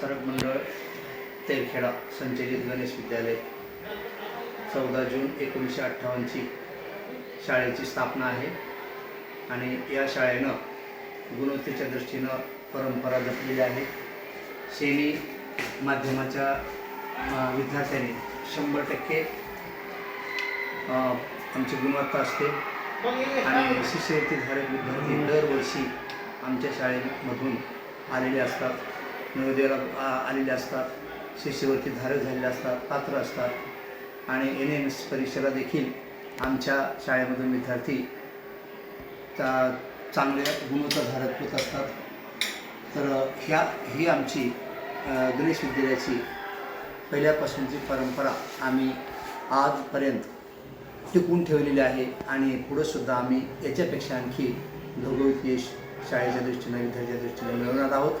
प्रसारक मंडळ तेरखेडा संचलित गणेश विद्यालय चौदा जून एकोणीसशे अठ्ठावन्नची शाळेची स्थापना आहे. आणि या शाळेनं गुणवत्तेच्या दृष्टीनं परंपरा जपलेली आहे. सेमी माध्यमाच्या विद्यार्थ्यांनी शंभर टक्के आमची गुणवत्ता असते. आणि शिष्यवृत्तीधारक विद्यार्थी दरवर्षी आमच्या शाळेमधून आलेले असतात. नवोदयाला आलेले असतात. शिष्यवृत्ती धारक झालेले असतात पात्र असतात. आणि एन एम एस परीक्षेला देखील आमच्या शाळेमधून विद्यार्थी चा चांगल्या गुणवत्ताधारक होत असतात. तर ह्या ही आमची गणेश विद्यालयाची पहिल्यापासूनची परंपरा आम्ही आजपर्यंत टिकून ठेवलेली आहे. आणि पुढंसुद्धा आम्ही याच्यापेक्षा आणखी घवघवीत यश शाळेच्या दृष्टीने विद्यार्थ्याच्या दृष्टीने मिळवणार आहोत.